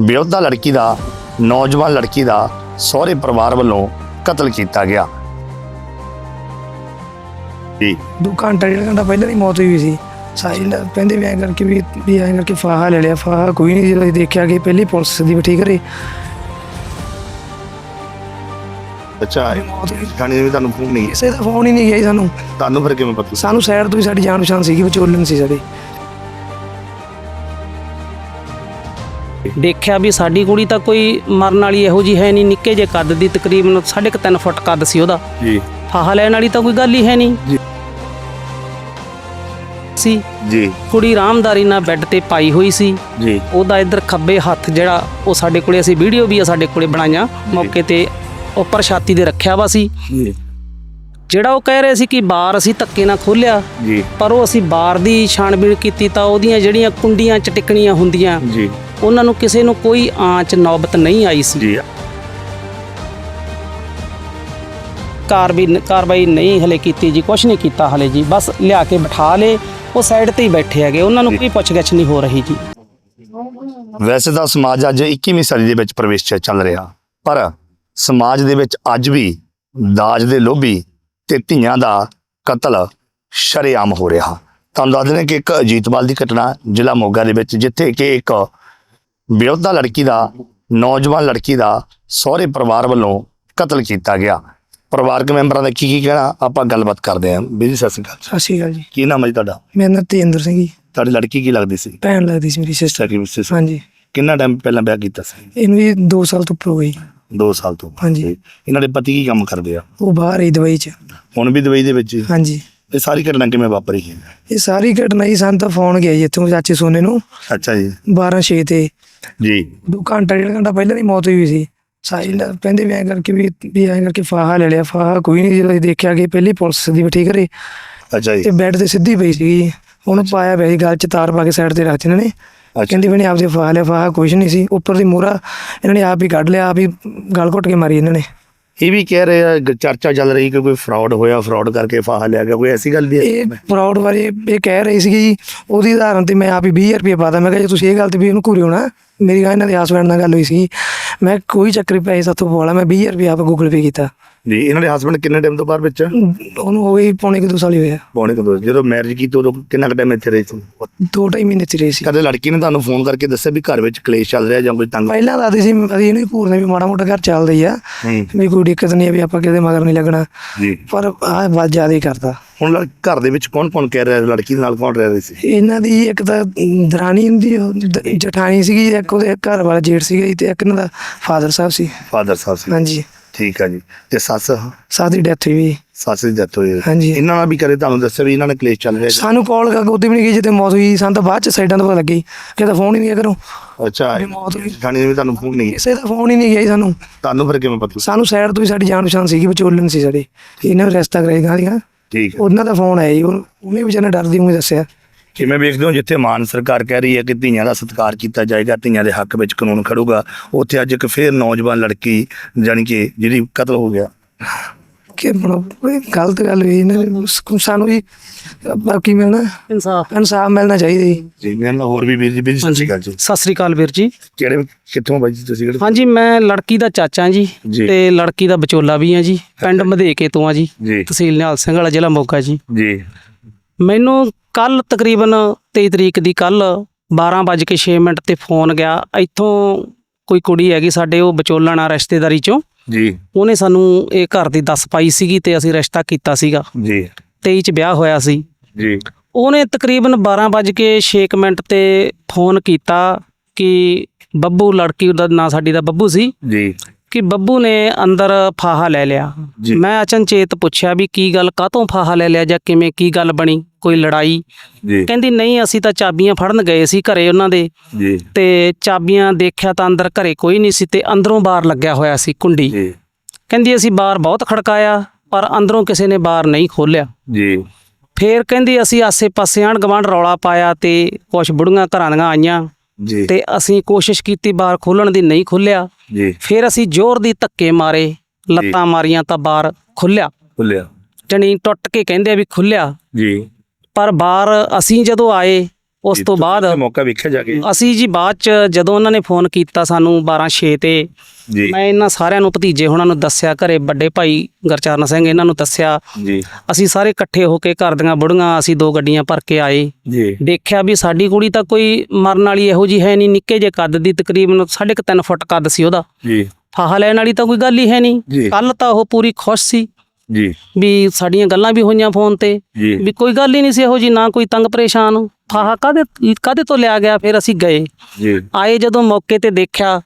ਵਿਆਹੁਤਾ ਲੜਕੀ ਦਾ ਨੌਜਵਾਨ ਲੜਕੀ ਦਾ ਸਹੁਰੇ ਪਰਿਵਾਰ ਵੱਲੋਂ ਕਤਲ ਕੀਤਾ ਗਿਆ। ਜੀ। ਦੋ ਘੰਟਾ ਡੇਢ ਘੰਟਾ ਪਹਿਲਾਂ ਦੀ ਮੌਤ ਹੋਈ ਸੀ। ਸਾਈ ਕਹਿੰਦੇ ਵੀ ਐਂ ਕਰਕੇ ਵੀ ਵੀ ਐਂ ਕਰਕੇ ਫਾਹਾ ਲੈ ਲਿਆ। ਫਾਹਾ ਕੋਈ ਨਹੀਂ ਜਦੋਂ ਦੇਖਿਆ ਕਿ ਪਹਿਲੀ ਪੁਲਿਸ ਦੀ ਬੈਠੀ ਘਰੇ ਅੱਛਾ ਮੌਤ ਹੋਈ। ਥਾਣੇ ਵੀ ਤੁਹਾਨੂੰ ਫੋਨ ਨਹੀਂ ਕਿਸੇ ਦਾ ਫੋਨ ਹੀ ਨਹੀਂ ਗਿਆ ਜੀ ਸਾਨੂੰ। ਤੁਹਾਨੂੰ ਫਿਰ ਕਿਵੇਂ ਪਤਾ ਸਾਨੂੰ ਸਾਈਡ ਤੋਂ ਹੀ ਸਾਡੀ ਜਾਣ ਪਛਾਣ ਸੀਗੀ ਵਿਚੋਲਨ ਸੀ ਸਾਡੇ। ਦੇਖਿਆ ਵੀ ਸਾਡੀ ਕੁੜੀ ਤਾਂ ਕੋਈ ਮਰਨ ਵਾਲੀ ਇਹੋ ਜੀ ਹੈ ਨਹੀਂ ਨਿੱਕੇ ਜੇ ਕੱਦ ਦੀ ਤਕਰੀਬਨ 3.5 ਫੁੱਟ ਕੱਦ ਸੀ ਉਹਦਾ। ਜੀ। ਫਾਹਾ ਲੈਣ ਵਾਲੀ ਤਾਂ ਕੋਈ ਗੱਲ ਹੀ ਹੈ ਨਹੀਂ। ਜੀ। ਸੀ। ਜੀ। ਕੁੜੀ ਆਰਾਮਦਾਰੀ ਨਾਲ ਬੈੱਡ ਤੇ ਪਾਈ ਹੋਈ ਸੀ। ਜੀ। ਉਹਦਾ ਇੱਧਰ ਖੱਬੇ ਹੱਥ ਜਿਹੜਾ ਉਹ ਸਾਡੇ ਕੋਲੇ ਅਸੀਂ ਵੀਡੀਓ ਵੀ ਆ ਸਾਡੇ ਕੋਲੇ ਬਣਾਈਆਂ। ਮੌਕੇ ਤੇ ਉੱਪਰ ਛਾਤੀ ਦੇ ਰੱਖਿਆ ਵਾ ਸੀ। ਜੀ। ਜਿਹੜਾ ਉਹ ਕਹਿ ਰਹੇ ਸੀ ਕਿ ਬਾਰ ਅਸੀਂ ਧੱਕੇ ਨਾਲ ਖੋਲਿਆ ਜੀ। ਪਰ ਉਹ ਅਸੀਂ ਬਾਰ ਦੀ ਛਾਣਬੀਣ ਕੀਤੀ ਤਾਂ ਉਹਦੀਆਂ ਜਿਹੜੀਆਂ ਕੁੰਡੀਆਂ ਚਟਿਕਣੀਆਂ ਹੁੰਦੀਆਂ ਜੀ। ਉਹਨਾਂ ਨੂੰ ਕਿਸੇ ਨੂੰ ਕੋਈ ਆਂਚ ਨੌਬਤ ਨਹੀਂ ਆਈ ਸੀ। ਜੀ। ਕਾਰਵਾਈ ਕਾਰਵਾਈ ਨਹੀਂ ਹਲੇ ਕੀਤੀ ਜੀ ਕੁਛ ਨਹੀਂ ਕੀਤਾ ਹਲੇ ਜੀ ਬਸ ਲਿਆ ਕੇ ਬਿਠਾ ਲੇ ਉਹ ਸਾਈਡ ਤੇ ਹੀ ਬੈਠੇ ਹੈਗੇ ਉਹਨਾਂ ਨੂੰ ਕੋਈ ਪੁੱਛਗਿੱਛ ਨਹੀਂ ਹੋ ਰਹੀ ਜੀ। ਵੈਸੇ ਤਾਂ ਸਮਾਜ ਅੱਜ 21ਵੀਂ ਸਦੀ ਦੇ ਵਿੱਚ ਪ੍ਰਵੇਸ਼ 'ਚ ਚੱਲ ਰਿਹਾ ਪਰ ਸਮਾਜ ਦੇ ਵਿੱਚ ਅੱਜ ਵੀ ਦਾਜ ਦੇ ਲੋਭੀ ਤੇ ਧੀਆਂ ਦਾ ਕਤਲ ਸ਼ਰੇਆਮ ਹੋ ਰਿਹਾ। ਤੁਹਾਨੂੰ ਦੱਸ ਦਿੰਦੇ ਕਿ ਇੱਕ ਅਜੀਤਵਾਲ ਦੀ ਘਟਨਾ ਜ਼ਿਲ੍ਹਾ ਮੋਗਾ ਦੇ ਵਿੱਚ ਜਿੱਥੇ ਕਿ ਇੱਕ ਵਿਆਹੁਤਾ ਲੜਕੀ ਦਾ ਨੌਜਵਾਨ ਲੜਕੀ ਦਾ ਸਹੁਰੇ ਪਰਿਵਾਰ ਵੱਲੋਂ ਕਤਲ ਕੀਤਾ ਗਿਆ। ਪਰਿਵਾਰਕ ਮੈਂਬਰਾਂ ਦਾ ਕੀ ਕੀ ਕਹਿਣਾ? ਆਪਾਂ ਗੱਲਬਾਤ ਕਰਦੇ ਹਾਂ। ਬੀਜੀ ਸਤਿ ਸ਼੍ਰੀ ਅਕਾਲ ਸਤਿ ਸ਼੍ਰੀ ਅਕਾਲ ਜੀ। ਕੀ ਨਾਮ ਹੈ ਜੀ ਤੁਹਾਡਾ? ਮੇਰਾ ਨਾਮ ਤੇਂਦਰ ਸਿੰਘ ਜੀ। ਤੁਹਾਡੀ ਲੜਕੀ ਕੀ ਲੱਗਦੀ ਸੀ? ਭੈਣ ਲੱਗਦੀ ਸੀ ਮੇਰੀ ਸਿਸਟਰ ਸਕੀ ਮਿਸਿਸ ਹਾਂਜੀ। ਕਿੰਨਾ ਟਾਈਮ ਪਹਿਲਾਂ ਵਿਆਹ ਕੀਤਾ ਸੀ? ਇਹਨੂੰ ਵੀ 2 ਸਾਲ ਤੋਂ ਉੱਪਰ ਹੋ ਗਈ। 2 ਸਾਲ ਤੋਂ ਹਾਂਜੀ। ਇਹਨਾਂ ਦੇ ਪਤੀ ਕੀ ਕੰਮ ਕਰਦੇ ਆ? ਉਹ ਬਾਹਰ ਹੀ ਦਵਾਈ 'ਚ। ਹੁਣ ਵੀ ਦੁਬਈ ਦੇ ਵਿੱਚ ਹੀ? ਹਾਂਜੀ। ਇਹ ਸਾਰੀ ਘਟਨਾ ਕਿਵੇਂ ਵਾਪਰੀ? ਹੈ ਇਹ ਸਾਰੀ ਘਟਨਾ ਹੀ ਸਾਨੂੰ ਤਾਂ ਫੋਨ ਗਿਆ ਜੀ ਇੱਥੋਂ ਚਾਚੇ ਸੋਨੇ ਨੂੰ। ਅੱਛਾ ਜੀ। 12 6 ਤੇ। ਜੀ। ਦੋ ਘੰਟਾ ਡੇਢ ਘੰਟਾ ਪਹਿਲਾਂ ਦੀ ਮੌਤ ਹੋਈ ਸੀ। ਸਾਈ ਕਹਿੰਦੇ ਵੀ ਐਂ ਕਰਕੇ ਵੀ ਵੀ ਐਂ ਕਰਕੇ ਫਾਹਾ ਲੈ ਲਿਆ। ਫਾਹਾ ਕੋਈ ਨਹੀਂ ਜਦੋਂ ਅਸੀਂ ਦੇਖਿਆ ਕਿ ਪਹਿਲੀ ਪੁਲਿਸ ਦੀ ਬੈਠੀ ਘਰੇ ਅੱਛਾ ਜੀ। ਤੇ ਬੈੱਡ ਤੇ ਸਿੱਧੀ ਪਈ ਸੀਗੀ। ਉਹਨੂੰ ਪਾਇਆ ਪਿਆ ਸੀ ਗਲ 'ਚ ਤਾਰ ਪਾ ਕੇ ਸਾਈਡ ਤੇ ਰੱਖਤੀ ਇਹਨਾਂ ਨੇ। ਕਹਿੰਦੀ ਵੀ ਨੇ ਆਪਦੇ ਫਾਹਾ ਲਿਆ ਫਾਹਾ ਕੁਛ ਨਹੀਂ ਸੀ। ਉੱਪਰ ਦੀ ਮੋਹਰਾ ਇਹਨਾਂ ਨੇ ਆਪ ਹੀ ਕੱਢ ਲਿਆ ਆਪ ਹੀ ਗਲ ਘੁੱਟ ਕੇ ਮਾਰੀ ਇਹਨਾਂ ਨੇ। ਇਹ ਵੀ ਕਹਿ ਰਹੇ ਆ ਚਰਚਾ ਚੱਲ ਰਹੀ ਕਿ ਕੋਈ ਫਰਾਡ ਹੋਇਆ ਫਰਾਡ ਕਰਕੇ ਫਾਹਾ ਲਿਆ ਗਿਆ, ਕੋਈ ਐਸੀ ਗੱਲ ਵੀ ਹੈ? ਇਹ ਪ੍ਰਾਊਡ ਬਾਰੇ ਇਹ ਕਹਿ ਰਹੀ ਸੀਗੀ ਜੀ, ਉਹਦੀ ਉਦਾਹਰਨ ਤੇ ਮੈਂ ਆਪ ਹੀ 20000 ਰੁਪਏ ਪਾਦਾ ਮੈਂ ਕਿਹਾ ਜੇ ਤੁਸੀਂ ਇਹ ਗੱਲ ਤੇ ਵੀ ਉਹਨੂੰ ਘੂਰੇ ਹੋਣਾ ਮੇਰੀ ਗੱਲ ਇਹਨਾਂ ਦੇ ਹਸਬੈਂਡ ਨਾਲ ਗੱਲ ਹੋਈ ਸੀ ਮੈਂ ਕੋਈ ਚੱਕਰ ਪੈਸੇ ਸਾਥੋਂ ਪਵਾਲਾ ਮੈਂ 20000 ਰੁਪਏ ਆਪ ਗੂਗਲ ਪੇ ਕੀਤਾ। ਜੀ ਇਹਨਾਂ ਦੇ ਹਸਬੰਡ ਕਿੰਨੇ ਟਾਈਮ ਤੋਂ ਬਾਅਦ ਵਿੱਚ ਉਹਨੂੰ ਹੋ ਗਈ ਪੌਣੇ ਕਿ ਦੋ ਸਾਲ ਹੀ ਹੋਇਆ ਪੌਣੇ ਕਦੋਂ ਜਦੋਂ ਮੈਰਿਜ ਕੀਤੀ ਉਦੋਂ ਕਿੰਨਾ ਕੁ ਟਾਈਮ ਇੱਥੇ ਰਹੀ ਸੀ? ਦੋ ਢਾਈ ਮਹੀਨੇ ਚ ਰਹੀ ਸੀ। ਕਦੇ ਲੜਕੀ ਨੇ ਤੁਹਾਨੂੰ ਫੋਨ ਕਰਕੇ ਦੱਸਿਆ ਵੀ ਘਰ ਵਿੱਚ ਕਲੇਸ਼ ਚੱਲ ਰਿਹਾ ਜਾਂ ਕੋਈ ਤੰਗ? ਪਹਿਲਾਂ ਦੱਸਦੀ ਸੀ ਅਸੀਂ ਇਹਨੂੰ ਘੂਰਨੇ ਵੀ ਮਾੜਾ ਮੋਟਾ ਘਰ ਚੱਲਦਾ ਹੀ ਆ। ਹੂੰ। ਵੀ ਕੋਈ ਦਿੱਕਤ ਨਹੀਂ ਆ ਵੀ ਆਪਾਂ ਕਿਤੇ ਮਗਰ ਨਹੀਂ ਲੱਗਣਾ। ਜੀ। ਪਰ ਆਹ ਬਹੁਤ ਜ਼ਿਆਦਾ ਹੀ ਕਰਦਾ। ਹੁਣ ਲੜ- ਘਰ ਦੇ ਵਿੱਚ ਕੌਣ ਕੌਣ ਕਹਿ ਰਿਹਾ ਲੜਕੀ ਦੇ ਨਾਲ ਕੌਣ ਰਹਿ ਰਹੀ ਸੀ? ਇਹਨਾਂ ਦੀ ਇੱਕ ਤਾਂ ਦਰਾਣੀ ਹੁੰਦੀ ਉਹ ਦ- ਜਠਾਣੀ ਸੀਗੀ ਇੱਕ ਉਹਦੇ ਘਰ ਵਾਲਾ ਜੇਠ ਸੀਗਾ ਜੀ ਤੇ ਇੱਕ ਇਹਨਾਂ ਦਾ ਫਾਦਰ ਸਾਹਿਬ ਸੀ। ਫਾਦਰ ਸਾਹਿਬ ਸੀ। ਹਾਂਜੀ। ਠੀਕ ਆ ਜੀ। ਤੇ ਸੱਸ? ਸਾਹ ਦੀ ਡੈਥ ਹੋਈ। ਵੀ ਸੱਸ ਦੀ ਡੈਥ ਹੋਈ। ਹਾਂਜੀ। ਇਹਨਾਂ ਨਾਲ ਵੀ ਕਰੇ ਤੁਹਾਨੂੰ ਦੱਸਿਆ ਵੀ ਇਹਨਾਂ ਨਾਲ ਕਲੇਸ਼ ਚੱਲ ਰਿਹਾ ਜੀ। ਸਾਨੂੰ ਕਾਲ ਕਰਕੇ ਉਹਦੇ ਵੀ ਨਹੀਂ ਗਈ ਜਿੱਤੇ ਮੌਤ ਹੋਈ। ਸਾਨੂੰ ਤਾਂ ਬਾਅਦ ਚ ਸਾਈਡਾਂ ਤੋਂ ਪਤਾ ਲੱਗੀ। ਕਿ ਤਾਂ ਫੋਨ ਹੀ ਨਹੀਂ ਗਿਆ ਕਰੋ ਅੱਛਾ ਵੀ ਮੌਤ ਹੋਈ। ਥਾਣੇ ਵੀ ਤੁਹਾਨੂੰ ਫੋਨ ਨਹੀਂ ਕਿਸੇ ਦਾ ਫੋਨ ਹੀ ਨਹੀਂ ਗਿਆ ਜੀ ਸਾਨੂੰ। ਤੁਹਾਨੂੰ ਫਿਰ ਕਿਵੇਂ ਪਤਾ? ਸਾਨੂੰ ਸਾਈਡ ਤੋਂ ਹੀ ਸਾਡੀ ਜਾਣ ਪਛਾਣ ਸੀਗੀ ਵਿਚੋਲਨ ਸੀ ਸਾਡੇ। ਇਹਨਾਂ ਨੂੰ ਰਸਤਾ ਕਰੇਗਾ ਦੀਆਂ ਠੀਕ ਹੈ। ਉਹਨਾਂ ਦਾ ਫੋਨ ਆਇਆ ਜੀ। ਉਹ- ਉਹਨੇ ਵਿਚਾਰੇ ਡਰਦੀ ਹੋਈ ਦੱਸਿਆ। ਕਿਵੇਂ ਵੇਖਦੇ ਹੋ ਜਿੱਥੇ ਮਾਨ ਸਰਕਾਰ ਕਹਿ ਰਹੀ ਹੈ ਕਿ ਧੀਆਂ ਦਾ ਸਤਿਕਾਰ ਕੀਤਾ ਜਾਏਗਾ ਧੀਆਂ ਦੇ ਹੱਕ ਵਿੱਚ ਕਾਨੂੰਨ ਖੜੂਗਾ ਉੱਥੇ ਅੱਜ ਇੱਕ ਫੇਰ ਨੌਜਵਾਨ ਲੜਕੀ ਜਾਣੀ ਕਿ ਜਿਹਦੀ ਕਤਲ ਹੋ ਗਿਆ। ਕਿ ਬੜਾ ਗਲਤ ਗੱਲ ਹੋਈ ਇਹਨਾਂ ਨੇ ਸਾਨੂੰ ਜੀ ਬਾਕੀ ਮਿਲਣਾ? ਇਨਸਾਫ। ਇਨਸਾਫ ਮਿਲਣਾ ਚਾਹੀਦਾ ਜੀ। ਜੀ ਨਾਲ ਹੋਰ ਵੀ ਵੀਰ ਜੀ ਵੀਰ ਜੀ ਸਤਿ ਸ਼੍ਰੀ ਅਕਾਲ ਜੀ। ਸਤਿ ਸ੍ਰੀ ਅਕਾਲ ਵੀਰ ਜੀ। ਕਿਹੜੇ ਕਿੱਥੋਂ ਬਾਈ ਜੀ ਤੁਸੀਂ ਕਿਹੜੇ? ਹਾਂਜੀ ਮੈਂ ਲੜਕੀ ਦਾ ਚਾਚਾ ਜੀ। ਤੇ ਲੜਕੀ ਦਾ ਵਿਚੋਲਾ ਵੀ ਆ ਜੀ ਪਿੰਡ ਮਧੇਕੇ ਤੋਂ ਆ ਜੀ ਜੀ। ਤਹਿਸੀਲ ਨਿਹਾਲ ਸਿੰਘ ਵਾਲਾ ਜ਼ਿਲ੍ਹਾ ਮੋਗਾ ਜੀ। ਜੀ। ਮੈਨੂੰ ਕੱਲ ਤਕਰੀਬਨ 23 ਤਰੀਕ ਦੀ ਕੱਲ 12:06 ਮਿੰਟ ਤੇ ਫੋਨ ਗਿਆ। ਇੱਥੋਂ ਕੋਈ ਕੁੜੀ ਹੈਗੀ ਸਾਡੇ ਉਹ ਵਿਚੋਲਣ ਆ ਰਿਸ਼ਤੇਦਾਰੀ ਚੋਂ। ਜੀ। ਉਹਨੇ ਸਾਨੂੰ ਇਹ ਘਰ ਦੀ ਦੱਸ ਪਾਈ ਸੀਗੀ ਤੇ ਅਸੀਂ ਰਿਸ਼ਤਾ ਕੀਤਾ ਸੀਗਾ। ਜੀ। 23 ਚ ਵਿਆਹ ਹੋਇਆ ਸੀ। ਜੀ। ਉਹਨੇ ਤਕਰੀਬਨ 12:06 ਮਿੰਟ ਤੇ ਫੋਨ ਕੀਤਾ ਕਿ ਬੱਬੂ ਲੜਕੀ ਦਾ ਨਾਂ ਸਾਡੀ ਦਾ ਬੱਬੂ ਸੀ। ਜੀ। ਕਿ ਬੱਬੂ ਨੇ ਅੰਦਰ ਫਾਹਾ ਲੈ ਲਿਆ। ਜੀ। ਮੈਂ ਅਚਨਚੇਤ ਪੁੱਛਿਆ ਵੀ ਕੀ ਗੱਲ ਕਾਹਤੋਂ ਫਾਹਾ ਲੈ ਲਿਆ ਜਾਂ ਕਿਵੇਂ ਕੀ ਗੱਲ ਬਣੀ ਕੋਈ ਲੜਾਈ? ਜੀ। ਕਹਿੰਦੀ ਨਹੀਂ ਅਸੀਂ ਤਾਂ ਚਾਬੀਆਂ ਫੜਨ ਗਏ ਸੀ ਘਰੇ ਉਹਨਾਂ ਦੇ। ਜੀ। ਤੇ ਚਾਬੀਆਂ ਦੇਖਿਆ ਤਾਂ ਅੰਦਰ ਘਰੇ ਕੋਈ ਨਹੀਂ ਸੀ ਤੇ ਅੰਦਰੋਂ ਬਾਹਰ ਲੱਗਿਆ ਹੋਇਆ ਸੀ ਕੁੰਡੀ। ਜੀ। ਕਹਿੰਦੀ ਅਸੀਂ ਬਾਹਰ ਬਹੁਤ ਖੜਕਾਇਆ ਪਰ ਅੰਦਰੋਂ ਕਿਸੇ ਨੇ ਬਾਹਰ ਨਹੀਂ ਖੋਲਿਆ ਜੀ। ਫੇਰ ਕਹਿੰਦੀ ਅਸੀਂ ਆਸੇ-ਪਾਸੇ ਆਂਢ ਗੁਆਂਢ ਰੌਲਾ ਪਾਇਆ ਤੇ ਕੁਝ ਬੁੜੀਆਂ ਘਰਾਂ ਦੀਆਂ ਆਈਆਂ। ਜੀ। ਤੇ ਅਸੀਂ ਕੋਸ਼ਿਸ਼ ਕੀਤੀ ਬਾਹਰ ਖੋਲਣ ਦੀ ਨਹੀਂ ਖੁੱਲਿਆ। ਜੀ। ਫਿਰ ਅਸੀਂ ਜ਼ੋਰ ਦੀ ਧੱਕੇ ਮਾਰੇ ਲੱਤਾਂ ਮਾਰੀਆਂ ਤਾਂ ਬਾਹਰ ਖੁੱਲਿਆ। ਭੁੱਲਿਆ ਜਣੀ ਟੁੱਟ ਕੇ ਕਹਿੰਦੇ ਆ ਵੀ ਖੁੱਲਿਆ। ਜੀ। ਪਰ ਬਾਹਰ ਅਸੀਂ ਜਦੋਂ ਆਏ ਉਸ ਤੋਂ ਬਾਅਦ ਮੌਕਾ ਵੇਖਿਆ ਜਾ ਕੇ? ਅਸੀਂ ਜੀ ਬਾਅਦ ਚ ਜਦੋਂ ਉਹਨਾਂ ਨੇ ਫੋਨ ਕੀਤਾ ਸਾਨੂੰ 12:06 ਤੇ ਮੈਂ ਇਹਨਾਂ ਸਾਰਿਆਂ ਨੂੰ ਭਤੀਜੇ ਹੁਣਾਂ ਨੂੰ ਦੱਸਿਆ ਘਰੇ ਵੱਡੇ ਭਾਈ ਗਰਚਰਨ ਸਿੰਘ ਇਹਨਾਂ ਨੂੰ ਦੱਸਿਆ। ਜੀ। ਅਸੀਂ ਸਾਰੇ ਇਕੱਠੇ ਹੋ ਕੇ ਘਰ ਦੀਆਂ ਬੁੜੀਆਂ ਅਸੀਂ ਦੋ ਗੱਡੀਆਂ ਭਰ ਕੇ ਆਏ। ਜੀ। ਦੇਖਿਆ ਵੀ ਸਾਡੀ ਕੁੜੀ ਤਾਂ ਕੋਈ ਮਰਨ ਵਾਲੀ ਇਹੋ ਜੀ ਹੈ ਨਹੀਂ ਨਿੱਕੇ ਜੇ ਕੱਦ ਦੀ ਤਕਰੀਬਨ 3.5 ਫੁੱਟ ਕੱਦ ਸੀ ਉਹਦਾ। ਜੀ। ਫਾਹਾ ਲੈਣ ਵਾਲੀ ਤਾਂ ਕੋਈ ਗੱਲ ਹੀ ਹੈ। ਨਹੀਂ। ਕੱਲ ਤਾਂ ਉਹ ਪੂਰੀ ਖੁਸ਼ ਸੀ। ਜੀ। ਵੀ ਸਾਡੀਆਂ ਗੱਲਾਂ ਵੀ ਹੋਈਆਂ ਫੋਨ ਤੇ। ਵੀ ਕੋਈ ਗੱਲ ਹੀ ਨਹੀਂ ਸੀ ਇਹੋ ਜੀ ਨਾ ਕੋਈ ਤੰਗ ਪਰੇਸ਼ਾਨ। ਫਾਹਾ ਕਾਦੇ ਕਾਦੇ ਤੋਂ ਲਿਆ ਗਿਆ ਫਿਰ ਅਸੀਂ ਗਏ। ਜੀ। ਆਏ ਜਦੋਂ ਮੌਕੇ ਤੇ ਦੇਖਿਆ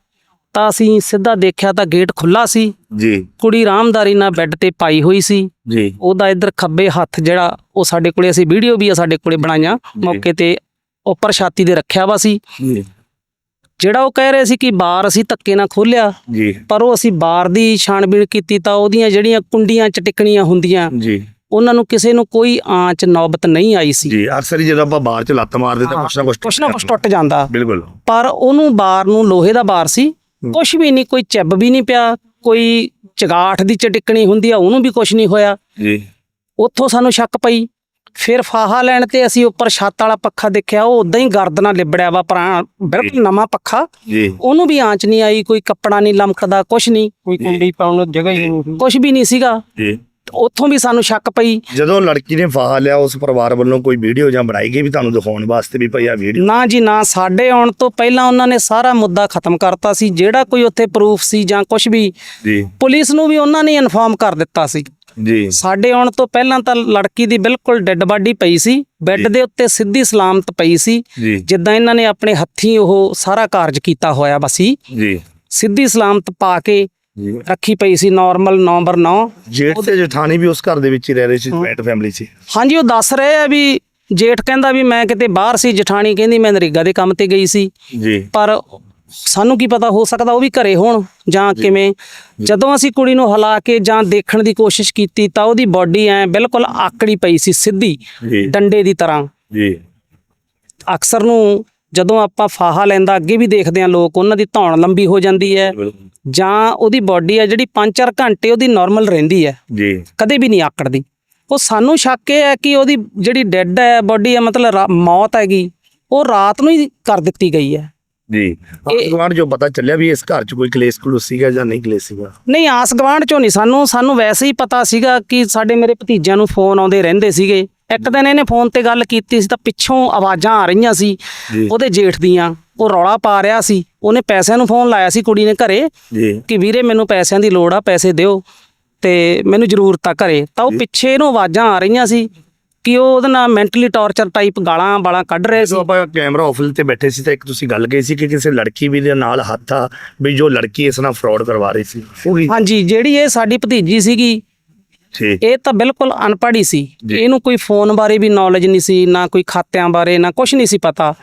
ਤਾਂ ਅਸੀਂ ਸਿੱਧਾ ਦੇਖਿਆ ਤਾਂ ਗੇਟ ਖੁੱਲਾ ਸੀ। ਜੀ। ਕੁੜੀ ਆਰਾਮਦਾਰੀ ਨਾਲ ਬੈੱਡ ਤੇ ਪਾਈ ਹੋਈ ਸੀ। ਜੀ। ਉਹਦਾ ਇੱਧਰ ਖੱਬੇ ਹੱਥ ਜਿਹੜਾ ਉਹ ਸਾਡੇ ਕੋਲੇ ਅਸੀਂ ਵੀਡੀਓ ਵੀ ਆ ਸਾਡੇ ਕੋਲੇ ਬਣਾਈਆਂ। ਮੌਕੇ ਤੇ ਉੱਪਰ ਛਾਤੀ ਦੇ ਰੱਖਿਆ ਵਾ ਸੀ। ਜੀ। ਜਿਹੜਾ ਉਹ ਕਹਿ ਰਹੇ ਸੀ ਕਿ ਬਾਰ ਅਸੀਂ ਧੱਕੇ ਨਾਲ ਖੋਲਿਆ ਜੀ। ਪਰ ਉਹ ਅਸੀਂ ਬਾਰ ਦੀ ਛਾਣਬੀਣ ਕੀਤੀ ਤਾਂ ਉਹਦੀਆਂ ਜਿਹੜੀਆਂ ਕੁੰਡੀਆਂ ਚ ਟਿਕਣੀਆਂ ਹੁੰਦੀਆਂ ਜੀ। ਉਹਨਾਂ ਨੂੰ ਕਿਸੇ ਨੂੰ ਕੋਈ ਆਂਚ ਨੌਬਤ ਨਹੀਂ ਆਈ ਸੀ। ਜੀ ਅਕਸਰ ਹੀ ਜਦੋਂ ਆਪਾਂ ਬਾਹਰ ਚ ਲੱਤ ਮਾਰਦੇ ਤਾਂ ਕੁਛ ਨਾ ਕੁਛ ਕੁਛ ਨਾ ਕੁਛ ਟੁੱਟ ਜਾਂਦਾ। ਬਿਲਕੁਲ। ਪਰ ਉਹਨੂੰ ਬਾਰ ਨੂੰ ਲੋਹੇ ਦਾ ਬਾਰ ਸੀ ਕੁਛ ਵੀ ਨਹੀਂ ਕੋਈ ਚੱਬ ਵੀ ਨਹੀਂ ਪਿਆ ਕੋਈ ਚਗਾਠ ਦੀ ਚਟਿਕਣੀ ਹੁੰਦੀ ਆ ਉਹਨੂੰ ਵੀ ਕੁਛ ਨਹੀਂ ਹੋਇਆ। ਜੀ। ਉੱਥੋਂ ਸਾਨੂੰ ਸ਼ੱਕ ਪਈ ਫਿਰ ਫਾਹਾ ਲੈਣ ਤੇ ਅਸੀਂ ਉੱਪਰ ਛੱਤ ਵਾਲਾ ਪੱਖਾ ਦੇਖਿਆ ਉਹ ਉਦਾਂ ਹੀ ਗਰਦ ਨਾਲ ਲਿਬੜਿਆ ਵਾ ਪੁਰਾਣਾ ਬਿਲਕੁਲ ਨਵਾਂ ਪੱਖਾ। ਜੀ। ਉਹਨੂੰ ਵੀ ਆਂਚ ਨਹੀਂ ਆਈ ਕੋਈ ਕੱਪੜਾ ਨਹੀਂ ਲਮਕਦਾ ਕੁਛ ਨਹੀਂ। ਕੋਈ ਕੁੰਡੀ ਪਾਉਣ ਨੂੰ ਜਗ੍ਹਾ ਹੀ ਨਹੀਂ ਕੁਛ ਵੀ ਨਹੀਂ ਸੀਗਾ। ਜੀ। ਉੱਥੋਂ ਵੀ ਸਾਨੂੰ ਸ਼ੱਕ ਪਈ। ਜਦੋਂ ਲੜਕੀ ਨੇ ਫਾਹਾ ਲਿਆ ਉਸ ਪਰਿਵਾਰ ਵੱਲੋਂ ਕੋਈ ਵੀਡੀਓ ਜਾਂ ਬਣਾਈ ਗਈ ਵੀ ਤੁਹਾਨੂੰ ਦਿਖਾਉਣ ਵਾਸਤੇ ਵੀ ਭਈ ਆ ਵੀਡੀਓ? ਨਾ ਜੀ ਨਾ। ਸਾਡੇ ਆਉਣ ਤੋਂ ਪਹਿਲਾਂ ਉਹਨਾਂ ਨੇ ਸਾਰਾ ਮੁੱਦਾ ਖਤਮ ਕਰਤਾ ਸੀ। ਜਿਹੜਾ ਕੋਈ ਉੱਥੇ ਪ੍ਰੂਫ ਸੀ ਜਾਂ ਕੁਝ ਵੀ ਜੀ। ਪੁਲਿਸ ਨੂੰ ਵੀ ਉਹਨਾਂ ਨੇ ਇਨਫਾਰਮ ਕਰ ਦਿੱਤਾ ਸੀ। ਜੀ। ਸਾਡੇ ਆਉਣ ਤੋਂ ਪਹਿਲਾਂ ਤਾਂ ਲੜਕੀ ਦੀ ਬਿਲਕੁਲ ਡੈੱਡ ਬਾਡੀ ਪਈ ਸੀ ਬੈੱਡ ਦੇ ਉੱਤੇ ਸਿੱਧੀ ਸਲਾਮਤ ਪਈ ਸੀ। ਜਿੱਦਾਂ ਇਹਨਾਂ ਨੇ ਆਪਣੇ ਹੱਥੀਂ ਉਹ ਸਾਰਾ ਕਾਰਜ ਕੀਤਾ ਹੋਇਆ ਬਸੀ ਜੀ। ਸਿੱਧੀ ਸਲਾਮਤ ਪਾ ਕੇ ਰੱਖੀ ਪਈ ਸੀ ਨਾਰਮਲ ਨੰਬਰ 9 ਜੇਠ ਤੇ ਜਠਾਣੀ ਵੀ ਉਸ ਘਰ ਦੇ ਵਿੱਚ ਹੀ ਰਹਿ ਰਹੇ ਸੀ ਜੁਆਇੰਟ ਫੈਮਿਲੀ ਸੀ। ਹਾਂਜੀ ਉਹ ਦੱਸ ਰਹੇ ਆ ਵੀ ਜੇਠ ਕਹਿੰਦਾ ਵੀ ਮੈਂ ਕਿਤੇ ਬਾਹਰ ਸੀ ਜਠਾਣੀ ਕਹਿੰਦੀ ਮੈਂ ਨਰੇਗਾ ਦੇ ਕੰਮ ਤੇ ਗਈ ਸੀ। ਜੀ। ਪਰ ਸਾਨੂੰ ਕੀ ਪਤਾ ਹੋ ਸਕਦਾ ਉਹ ਵੀ ਘਰੇ ਹੋਣ ਜਾਂ ਕਿਵੇਂ। ਜਦੋਂ ਅਸੀਂ ਕੁੜੀ ਨੂੰ ਹਿਲਾ ਕੇ ਜਾਂ ਦੇਖਣ ਦੀ ਕੋਸ਼ਿਸ਼ ਕੀਤੀ ਤਾਂ ਉਹਦੀ ਬਾਡੀ ਐ ਬਿਲਕੁਲ ਆਕੜੀ ਪਈ ਸੀ ਸਿੱਧੀ ਡੰਡੇ ਦੀ ਤਰ੍ਹਾਂ। ਜੀ। ਅਕਸਰ ਨੂੰ ਜਦੋਂ ਆਪਾਂ ਫਾਹਾ ਲੈਂਦਾ ਅੱਗੇ ਵੀ ਦੇਖਦੇ ਆ ਲੋਕ ਉਹਨਾਂ ਦੀ ਧੌਣ ਲੰਬੀ ਹੋ ਜਾਂਦੀ ਹੈ। ਜਾਂ ਉਹਦੀ ਬਾਡੀ ਹੈ ਜਿਹੜੀ 5-4 ਘੰਟੇ ਉਹਦੀ ਨਾਰਮਲ ਰਹਿੰਦੀ ਹੈ। ਜੀ। ਕਦੇ ਵੀ ਨਹੀਂ ਆਕੜਦੀ। ਉਹ ਸਾਨੂੰ ਸ਼ੱਕ ਇਹ ਹੈ ਕਿ ਉਹਦੀ ਜਿਹੜੀ ਡੈੱਡ ਹੈ ਬਾਡੀ ਹੈ ਮਤਲਬ ਮੌਤ ਹੈਗੀ ਉਹ ਰਾਤ ਨੂੰ ਹੀ ਕਰ ਦਿੱਤੀ ਗਈ ਹੈ। ਜੀ। ਆਸਮਾਨ ਜੋ ਪਤਾ ਚੱਲਿਆ ਵੀ ਇਸ ਘਰ 'ਚ ਕੋਈ ਕਲੇਸ਼ ਕਲੂਸ ਸੀਗਾ ਜਾਂ ਨਹੀਂ ਕਲੇਸ਼ ਸੀਗਾ? ਨਹੀਂ ਆਸ ਗਵਾਂਢ ਚੋਂ ਨਹੀਂ। ਸਾਨੂੰ ਸਾਨੂੰ ਵੈਸੇ ਹੀ ਪਤਾ ਸੀਗਾ ਕਿ ਸਾਡੇ ਮੇਰੇ ਭਤੀਜਿਆਂ ਨੂੰ ਫੋਨ ਆਉਂਦੇ ਰਹਿੰਦੇ ਸੀਗੇ। ਇੱਕ ਦਿਨ ਇਹਨੇ ਫੋਨ ਤੇ ਗੱਲ ਕੀਤੀ ਸੀ ਤਾਂ ਪਿੱਛੋਂ ਆਵਾਜ਼ਾਂ ਆ ਰਹੀਆਂ ਸੀ। ਉਹਦੇ ਜੇਠ ਦੀਆਂ। ਉਹ ਰੌਲਾ ਪਾ ਰਿਹਾ ਸੀ। ਉਹਨੇ ਪੈਸਿਆਂ ਨੂੰ ਫੋਨ ਲਾਇਆ ਸੀ ਕੁੜੀ ਨੇ ਘਰੇ ਕਿ ਵੀਰੇ ਮੈਨੂੰ ਪੈਸਿਆਂ ਦੀ ਲੋੜ ਆ ਪੈਸੇ ਦਿਓ ਤੇ ਮੈਨੂੰ ਜ਼ਰੂਰਤ ਆ ਘਰੇ। ਤਾਂ ਉਹ ਪਿੱਛੇ ਇਹਨੂੰ ਆਵਾਜ਼ਾਂ ਆ ਰਹੀਆਂ ਸੀ ਕਿ ਉਹ ਉਹਦੇ ਨਾਲ ਮੈਂਟਲੀ ਟੌਰਚਰ ਟਾਈਪ ਗਾਲਾਂ ਵਾਲਾਂ ਕੱਢ ਰਹੇ ਸੀ। ਜਦੋਂ ਆਪਾਂ ਕੈਮਰਾ ਆਫਿਸ ਤੇ ਬੈਠੇ ਸੀ ਤਾਂ ਇੱਕ ਤੁਸੀਂ ਗੱਲ ਕਹੀ ਸੀ ਕਿ ਕਿਸੇ ਲੜਕੀ ਵੀ ਦੇ ਨਾਲ ਹੱਥ ਆ ਵੀ ਜੋ ਲੜਕੀ ਇਸ ਨਾਲ ਫਰਾਡ ਕਰਵਾ ਰਹੀ ਸੀ। ਉਹ ਹਾਂਜੀ ਜਿਹੜੀ ਇਹ ਸਾਡੀ ਭਤੀਜੀ ਸੀਗੀ ਠੀਕ। ਇਹ ਤਾਂ ਬਿਲਕੁਲ ਅਨਪੜ੍ਹ ਹੀ ਸੀ। ਇਹਨੂੰ ਕੋਈ ਫੋਨ ਬਾਰੇ ਵੀ ਨੌਲੇਜ ਨਹੀਂ ਸੀ ਨਾ ਕੋਈ ਖਾਤਿਆਂ ਬਾਰੇ ਨਾ ਕੁਝ ਨਹੀਂ ਸੀ ਪਤਾ।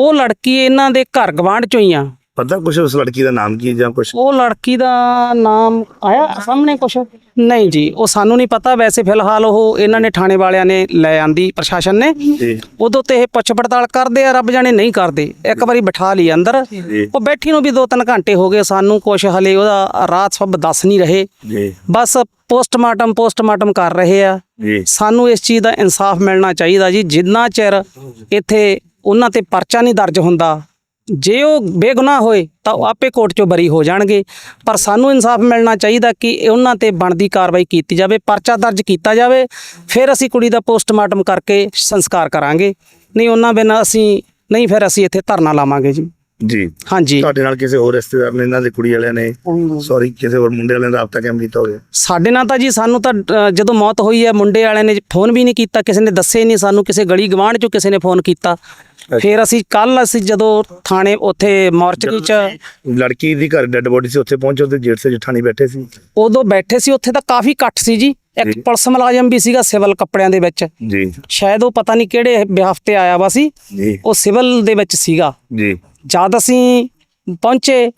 ਉਹ ਲੜਕੀ ਇਹਨਾਂ ਦੇ ਘਰ ਗਵਾਂਢ ਚੋਂ ਹੀ ਆ। ਪਤਾ ਕੁਛ ਉਸ ਲੜਕੀ ਦਾ ਨਾਮ ਕੀ ਜਾਂ ਕੁਛ? ਉਹ ਲੜਕੀ ਦਾ ਨਾਮ ਆਇਆ ਸਾਹਮਣੇ ਕੁਛ? ਨਹੀਂ ਜੀ ਉਹ ਸਾਨੂੰ ਨਹੀਂ ਪਤਾ। ਵੈਸੇ ਫਿਲਹਾਲ ਉਹ ਇਹਨਾਂ ਨੇ ਥਾਣੇ ਵਾਲਿਆਂ ਨੇ ਲੈ ਆਂਦੀ ਪ੍ਰਸ਼ਾਸਨ ਨੇ। ਜੀ। ਉਦੋਂ ਤੇ ਇਹ ਪੁੱਛ ਪੜਤਾਲ ਕਰਦੇ ਆ ਰੱਬ ਜਾਣੇ ਨਹੀਂ ਕਰਦੇ। ਇੱਕ ਵਾਰੀ ਬਿਠਾ ਲਈ ਅੰਦਰ। ਉਹ ਬੈਠੀ ਨੂੰ ਵੀ 2-3 ਘੰਟੇ ਹੋ ਗਏ ਸਾਨੂੰ ਕੁਛ ਹਲੇ ਉਹਦਾ ਰਾਤ ਸਭ ਦੱਸ ਨਹੀਂ ਰਹੇ। ਜੀ। ਬਸ ਪੋਸਟਮਾਰਟਮ ਪੋਸਟਮਾਰਟਮ ਕਰ ਰਹੇ ਆ। ਜੀ। ਸਾਨੂੰ ਇਸ ਚੀਜ਼ ਦਾ ਇਨਸਾਫ ਮਿਲਣਾ ਚਾਹੀਦਾ ਜੀ। ਜਿੰਨਾ ਚਿਰ ਇੱਥੇ ਉਹਨਾਂ ਤੇ ਪਰਚਾ ਨਹੀਂ ਦਰਜ ਹੁੰਦਾ ਜੇ ਉਹ ਬੇਗੁਨਾਹ ਹੋਏ ਤਾਂ ਉਹ ਆਪੇ ਕੋਰਟ 'ਚੋਂ ਬਰੀ ਹੋ ਜਾਣਗੇ। ਪਰ ਸਾਨੂੰ ਇਨਸਾਫ ਮਿਲਣਾ ਚਾਹੀਦਾ ਕਿ ਉਹਨਾਂ ਤੇ ਬਣਦੀ ਕਾਰਵਾਈ ਕੀਤੀ ਜਾਵੇ, ਪਰਚਾ ਦਰਜ ਕੀਤਾ ਜਾਵੇ, ਫਿਰ ਅਸੀਂ ਕੁੜੀ ਦਾ ਪੋਸਟਮਾਰਟਮ ਕਰਕੇ ਸੰਸਕਾਰ ਕਰਾਂਗੇ। ਨਹੀਂ, ਉਹਨਾਂ ਬਿਨਾਂ ਅਸੀਂ ਨਹੀਂ, ਫਿਰ ਅਸੀਂ ਇੱਥੇ ਧਰਨਾ ਲਾਵਾਂਗੇ ਜੀ। ਜੀ। ਹਾਂਜੀ। ਤੁਹਾਡੇ ਨਾਲ ਕਿਸੇ ਹੋਰ ਰਿਸ਼ਤੇਦਾਰ ਨੇ ਇਹਨਾਂ ਦੇ ਕੁੜੀ ਵਾਲਿਆਂ ਨੇ ਸੌਰੀ ਕਿਸੇ ਹੋਰ ਮੁੰਡੇ ਵਾਲਿਆਂ ਨੇ ਰਾਬਤਾ ਕਿਵੇਂ ਕੀਤਾ ਹੋਵੇ? ਸਾਡੇ ਨਾਲ ਤਾਂ ਜੀ ਸਾਨੂੰ ਤਾਂ ਅ, ਜਦੋਂ ਮੌਤ ਹੋਈ ਹੈ ਮੁੰਡੇ ਵਾਲਿਆਂ ਨੇ ਫੋਨ ਵੀ ਨਹੀਂ ਕੀਤਾ ਕਿਸੇ ਨੇ ਦੱਸੇ ਨਹੀਂ ਸਾਨੂੰ ਕਿਸੇ ਗਲੀ ਗਵਾਂਢ ਚੋਂ ਕਿਸੇ ਨੇ ਫੋਨ ਕੀਤਾ। ਫਿਰ ਅਸੀਂ ਕੱਲ ਅਸੀਂ ਜਦੋਂ ਥਾਣੇ ਉੱਥੇ ਮੋਰਚਰੀ ਚ ਲੜਕੀ ਦੀ ਘਰ ਡੈੱਡ ਬੋਡੀ ਸੀ ਉੱਥੇ ਪਹੁੰਚੋ ਤੇ ਜੇਠ ਸੇ ਜਠਾਣੀ ਬੈਠੇ ਸੀ? ਉਦੋਂ ਬੈਠੇ ਸੀ ਉੱਥੇ ਤਾਂ ਕਾਫੀ ਘੱਟ ਸੀ ਜੀ। ਇੱਕ ਜੀ। ਪੁਲਿਸ ਮੁਲਾਜ਼ਮ ਵੀ ਸੀਗਾ ਸਿਵਲ ਕੱਪੜਿਆਂ ਦੇ ਵਿੱਚ। ਜੀ। ਸ਼ਾਇਦ ਉਹ ਪਤਾ ਨਹੀਂ ਕਿਹੜੇ ਬਿਹਾਫ ਤੇ ਆਇਆ ਵਾ ਸੀ। ਜੀ। ਉਹ ਸਿਵਲ ਦੇ ਵਿੱਚ ਸੀਗਾ। ਜੀ। ਜਦ ਅਸੀਂ ਪਹੁੰਚੇ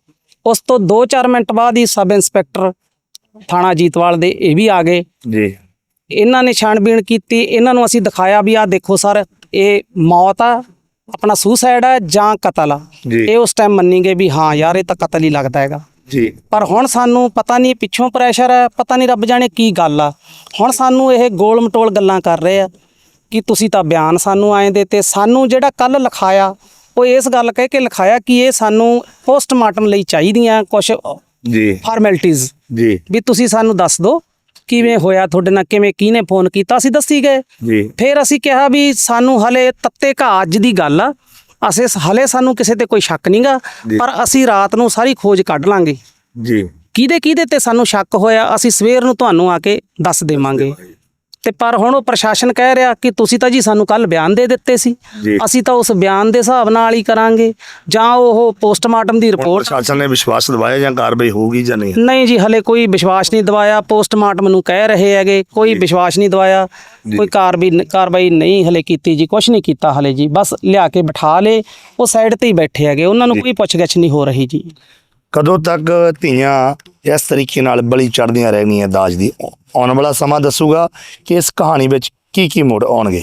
ਉਸ ਤੋਂ 2-4 ਮਿੰਟ ਬਾਅਦ ਹੀ ਸਬ ਇੰਸਪੈਕਟਰ ਥਾਣਾ ਜੀਤਵਾਲ ਦੇ ਇਹ ਵੀ ਆ ਗਏ। ਜੀ। ਇਹਨਾਂ ਨੇ ਛਾਣਬੀਣ ਕੀਤੀ। ਇਹਨਾਂ ਨੂੰ ਅਸੀਂ ਦਿਖਾਇਆ ਵੀ ਆਹ ਦੇਖੋ ਸਰ ਇਹ ਮੌਤ ਆ ਆਪਣਾ ਸੁਸਾਈਡ ਆ ਜਾਂ ਕਤਲ ਆ। ਇਹ ਉਸ ਟਾਈਮ ਮੰਨੀ ਗਏ ਵੀ ਹਾਂ ਯਾਰ ਇਹ ਤਾਂ ਕਤਲ ਹੀ ਲੱਗਦਾ ਹੈਗਾ। ਜੀ। ਪਰ ਹੁਣ ਸਾਨੂੰ ਪਤਾ ਨਹੀਂ ਪਿੱਛੋਂ ਪ੍ਰੈਸ਼ਰ ਹੈ ਪਤਾ ਨਹੀਂ ਰੱਬ ਜਾਣੇ ਕੀ ਗੱਲ ਆ। ਹੁਣ ਸਾਨੂੰ ਇਹ ਗੋਲ ਮਟੋਲ ਗੱਲਾਂ ਕਰ ਰਹੇ ਆ ਕਿ ਤੁਸੀਂ ਤਾਂ ਬਿਆਨ ਸਾਨੂੰ ਆਏ ਦੇ ਤੇ ਸਾਨੂੰ ਜਿਹੜਾ ਕੱਲ ਲਿਖਾਇਆ ਉਹ ਇਸ ਗੱਲ ਕਹਿ ਕੇ ਲਿਖਾਇਆ ਕਿ ਇਹ ਸਾਨੂੰ ਪੋਸਟਮਾਰਟਮ ਲਈ ਚਾਹੀਦੀਆਂ ਕੁਝ ਜੀ। ਫਾਰਮੈਲਿਟੀਆਂ ਜੀ। ਵੀ ਤੁਸੀਂ ਸਾਨੂੰ ਦੱਸ ਦਿਓ ਕਿਵੇਂ ਹੋਇਆ ਤੁਹਾਡੇ ਨਾਲ ਕਿਵੇਂ ਕਿਹਨੇ ਫੋਨ ਕੀਤਾ ਅਸੀਂ ਦੱਸੀ ਗਏ। ਜੀ। ਫਿਰ ਅਸੀਂ ਕਿਹਾ ਵੀ ਸਾਨੂੰ ਹਲੇ ਤੱਤੇ ਘਾ ਅੱਜ ਦੀ ਗੱਲ ਆ। ਅਸੀਂ ਹਲੇ ਸਾਨੂੰ ਕਿਸੇ ਤੇ ਕੋਈ ਸ਼ੱਕ ਨਹੀਂਗਾ। ਪਰ ਅਸੀਂ ਰਾਤ ਨੂੰ ਸਾਰੀ ਖੋਜ ਕੱਢ ਲਾਂਗੇ। ਜੀ। ਕਿਹਦੇ ਕਿਹਦੇ ਤੇ ਸਾਨੂੰ ਸ਼ੱਕ ਹੋਇਆ ਅਸੀਂ ਸਵੇਰ ਨੂੰ ਤੁਹਾਨੂੰ ਆ ਕੇ ਦੱਸ ਦੇਵਾਂਗੇ। ਤੇ ਪਰ ਹੁਣ ਉਹ ਪ੍ਰਸ਼ਾਸਨ ਕਹਿ ਰਿਹਾ ਕਿ ਤੁਸੀਂ ਤਾਂ ਜੀ ਸਾਨੂੰ ਕੱਲ ਬਿਆਨ ਦੇ ਦਿੱਤੇ ਸੀ। ਅਸੀਂ ਤਾਂ ਉਸ ਬਿਆਨ ਦੇ ਹਿਸਾਬ ਨਾਲ ਹੀ ਕਰਾਂਗੇ। ਜਾਂ ਉਹ ਪੋਸਟਮਾਰਟਮ ਦੀ ਰਿਪੋਰਟ ਪ੍ਰਸ਼ਾਸਨ ਨੇ ਵਿਸ਼ਵਾਸ ਦਿਵਾਇਆ ਜਾਂ ਕਾਰਵਾਈ ਹੋਊਗੀ ਜਾਂ ਨਹੀਂ? ਨਹੀਂ ਜੀ ਹਲੇ ਕੋਈ ਵਿਸ਼ਵਾਸ ਨਹੀਂ ਦਵਾਇਆ। ਪੋਸਟਮਾਰਟਮ ਨੂੰ ਕਹਿ ਰਹੇ ਹੈਗੇ। ਕੋਈ ਵਿਸ਼ਵਾਸ ਨਹੀਂ ਦਵਾਇਆ। ਕੋਈ ਕਾਰਵਾਈ ਕਾਰਵਾਈ ਨਹੀਂ ਹਲੇ ਕੀਤੀ ਜੀ। ਕੁਝ ਨਹੀਂ ਕੀਤਾ ਹਲੇ ਜੀ। ਬਸ ਲਿਆ ਕੇ ਬਿਠਾ ਲੇ ਉਹ ਸਾਈਡ ਤੇ ਹੀ ਬੈਠੇ ਹੈਗੇ। ਉਹਨਾਂ ਨੂੰ ਕੋਈ ਪੁੱਛਗਿੱਛ ਨਹੀਂ ਹੋ ਰਹੀ ਜੀ। ਕਦੋਂ ਤੱਕ ਧੀਆਂ ਇਸ ਤਰੀਕੇ ਨਾਲ ਬਲੀ ਚੜਦੀਆਂ ਰਹਿਣੀਆਂ ਦਾਜ ਦੀ? ਆਉਣ ਵਾਲਾ ਸਮਾਂ ਦੱਸੂਗਾ ਕਿ ਇਸ ਕਹਾਣੀ ਵਿੱਚ ਕੀ ਕੀ ਮੋੜ ਆਉਣਗੇ।